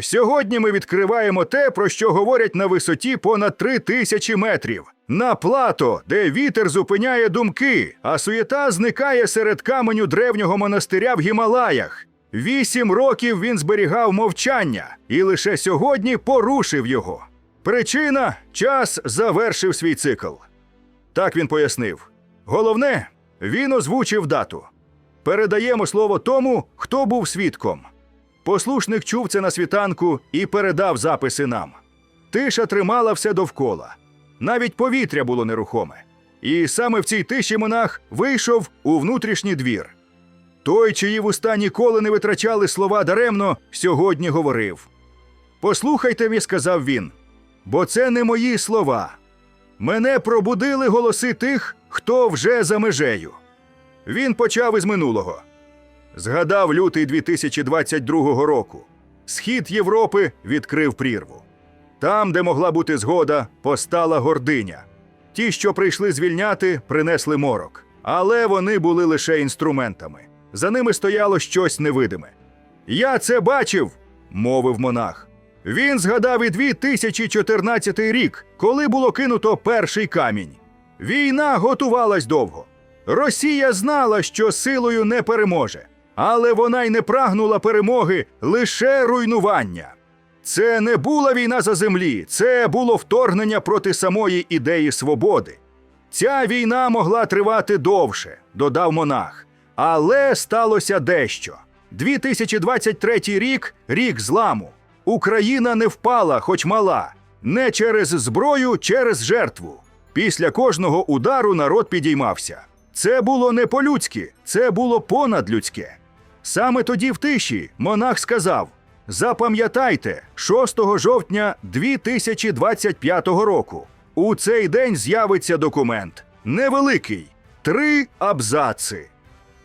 Сьогодні ми відкриваємо те, про що говорять на висоті понад три тисячі метрів. На плато, де вітер зупиняє думки, а суєта зникає серед каменю древнього монастиря в Гімалаях. Вісім років він зберігав мовчання і лише сьогодні порушив його. Причина час завершив свій цикл. Так він пояснив. Головне, він озвучив дату. Передаємо слово тому, хто був свідком. Послушник чув це на світанку і передав записи нам. Тиша тримала все довкола. Навіть повітря було нерухоме. І саме в цій тиші монах вийшов у внутрішній двір. Той, чиї вуста ніколи не витрачали слова даремно, сьогодні говорив. Послухайте мені, сказав він, бо це не мої слова. Мене пробудили голоси тих, хто вже за межею. Він почав із минулого. Згадав лютий 2022 року. Схід Європи відкрив прірву. Там, де могла бути згода, постала гординя. Ті, що прийшли звільняти, принесли морок. Але вони були лише інструментами. За ними стояло щось невидиме. Я це бачив, мовив монах. Він згадав і 2014 рік, коли було кинуто перший камінь. Війна готувалась довго. Росія знала, що силою не переможе, але вона й не прагнула перемоги лише руйнування. Це не була війна за землі, це було вторгнення проти самої ідеї свободи. Ця війна могла тривати довше, додав монах. Але сталося дещо. 2023 рік рік зламу. Україна не впала, хоч мала, не через зброю, через жертву. Після кожного удару народ підіймався. Це було не по-людськи, це було понадлюдське. Саме тоді в тиші монах сказав: Запам'ятайте, 6 жовтня 2025 року. У цей день з'явиться документ. Невеликий, три абзаци.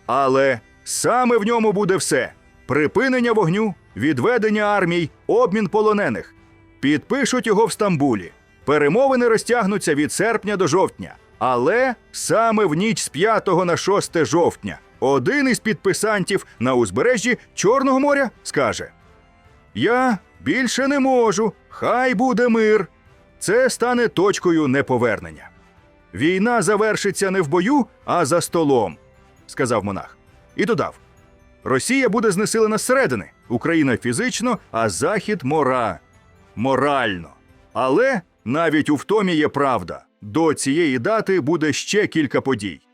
Але саме в ньому буде все: припинення вогню, відведення армій, обмін полонених. Підпишуть його в Стамбулі. Перемовини розтягнуться від серпня до жовтня. Але саме в ніч з 5 на 6 жовтня один із підписантів на узбережжі Чорного моря скаже: Я більше не можу, хай буде мир. Це стане точкою неповернення. Війна завершиться не в бою, а за столом, сказав монах. І додав: Росія буде знесилена зсередини, Україна фізично, а Захід мора. Морально. Але навіть у втомі є правда. До цієї дати буде ще кілька подій.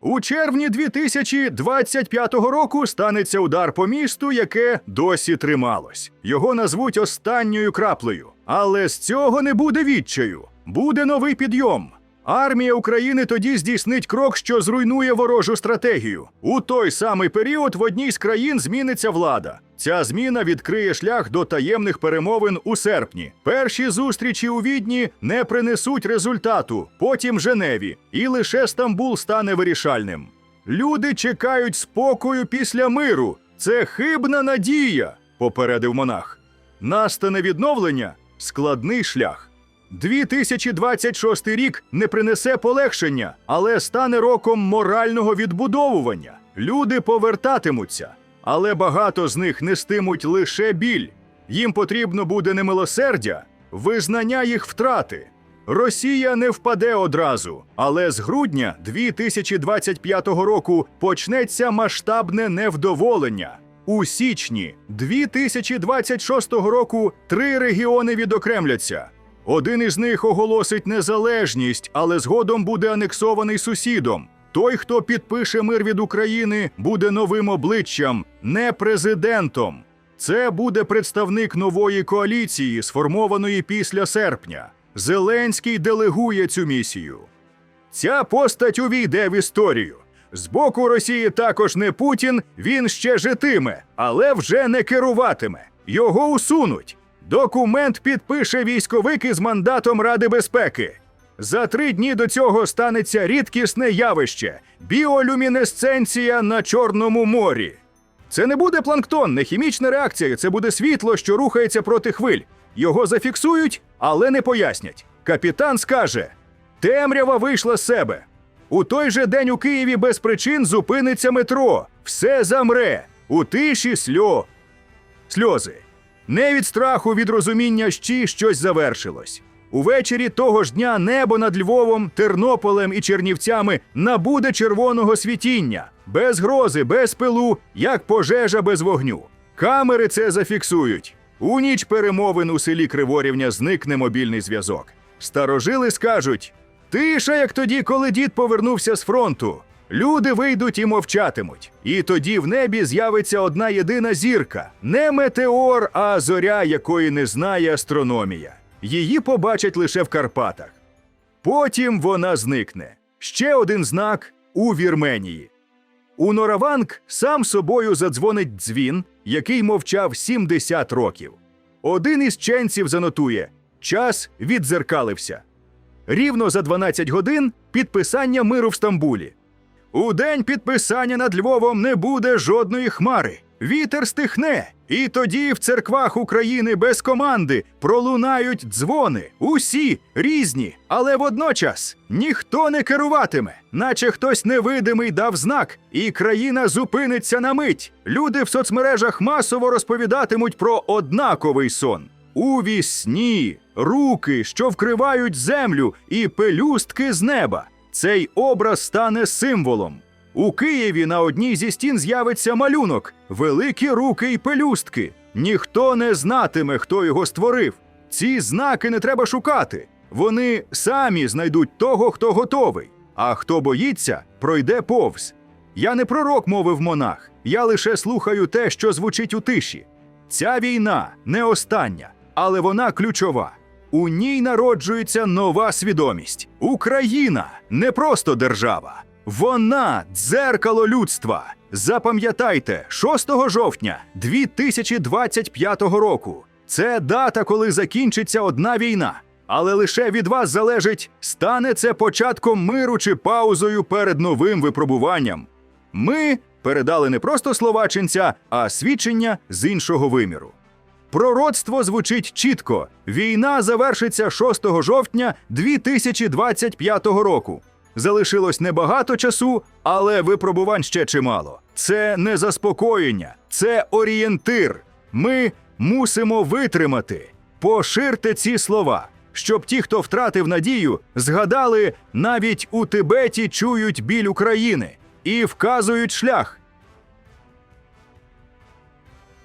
У червні 2025 року станеться удар по місту, яке досі трималось. Його назвуть останньою краплею. Але з цього не буде відчаю. Буде новий підйом. Армія України тоді здійснить крок, що зруйнує ворожу стратегію. У той самий період в одній з країн зміниться влада. Ця зміна відкриє шлях до таємних перемовин у серпні. Перші зустрічі у Відні не принесуть результату, потім Женеві, і лише Стамбул стане вирішальним. Люди чекають спокою після миру. Це хибна надія, попередив монах. Настане відновлення складний шлях. 2026 рік не принесе полегшення, але стане роком морального відбудовування. Люди повертатимуться, але багато з них нестимуть лише біль. Їм потрібно буде не милосердя, визнання їх втрати. Росія не впаде одразу, але з грудня 2025 року почнеться масштабне невдоволення. У січні 2026 року три регіони відокремляться. Один із них оголосить незалежність, але згодом буде анексований сусідом. Той, хто підпише мир від України, буде новим обличчям, не президентом. Це буде представник нової коаліції, сформованої після серпня. Зеленський делегує цю місію. Ця постать увійде в історію. З боку Росії також не Путін, він ще житиме, але вже не керуватиме. Його усунуть. Документ підпише військовик із мандатом Ради безпеки. За три дні до цього станеться рідкісне явище біолюмінесценція на Чорному морі. Це не буде планктон, не хімічна реакція, це буде світло, що рухається проти хвиль. Його зафіксують, але не пояснять. Капітан скаже: темрява вийшла з себе. У той же день у Києві без причин зупиниться метро. Все замре. У тиші сльо. Сльози. Не від страху від розуміння щі щось завершилось. Увечері того ж дня небо над Львовом, Тернополем і Чернівцями набуде червоного світіння, без грози, без пилу, як пожежа без вогню. Камери це зафіксують. У ніч перемовин у селі Криворівня зникне мобільний зв'язок. Старожили скажуть: тиша, як тоді, коли дід повернувся з фронту. Люди вийдуть і мовчатимуть. І тоді в небі з'явиться одна єдина зірка, не метеор, а зоря, якої не знає астрономія. Її побачать лише в Карпатах. Потім вона зникне. Ще один знак у Вірменії. У Нораванг сам собою задзвонить дзвін, який мовчав 70 років. Один із ченців занотує час віддзеркалився. Рівно за 12 годин підписання миру в Стамбулі. У день підписання над Львовом не буде жодної хмари. Вітер стихне, і тоді в церквах України без команди пролунають дзвони, усі різні, але водночас ніхто не керуватиме, наче хтось невидимий дав знак, і країна зупиниться на мить. Люди в соцмережах масово розповідатимуть про однаковий сон. У вісні руки, що вкривають землю, і пелюстки з неба. Цей образ стане символом. У Києві на одній зі стін з'явиться малюнок, великі руки й пелюстки. Ніхто не знатиме, хто його створив. Ці знаки не треба шукати. Вони самі знайдуть того, хто готовий. А хто боїться, пройде повз. Я не пророк, мовив монах. Я лише слухаю те, що звучить у тиші. Ця війна не остання, але вона ключова. У ній народжується нова свідомість. Україна не просто держава. Вона дзеркало людства. Запам'ятайте, 6 жовтня 2025 року. Це дата, коли закінчиться одна війна. Але лише від вас залежить, стане це початком миру чи паузою перед новим випробуванням. Ми передали не просто словаченця, а свідчення з іншого виміру. Пророцтво звучить чітко: війна завершиться 6 жовтня 2025 року. Залишилось небагато часу, але випробувань ще чимало. Це не заспокоєння, це орієнтир. Ми мусимо витримати. Поширте ці слова, щоб ті, хто втратив надію, згадали навіть у Тибеті чують біль України і вказують шлях.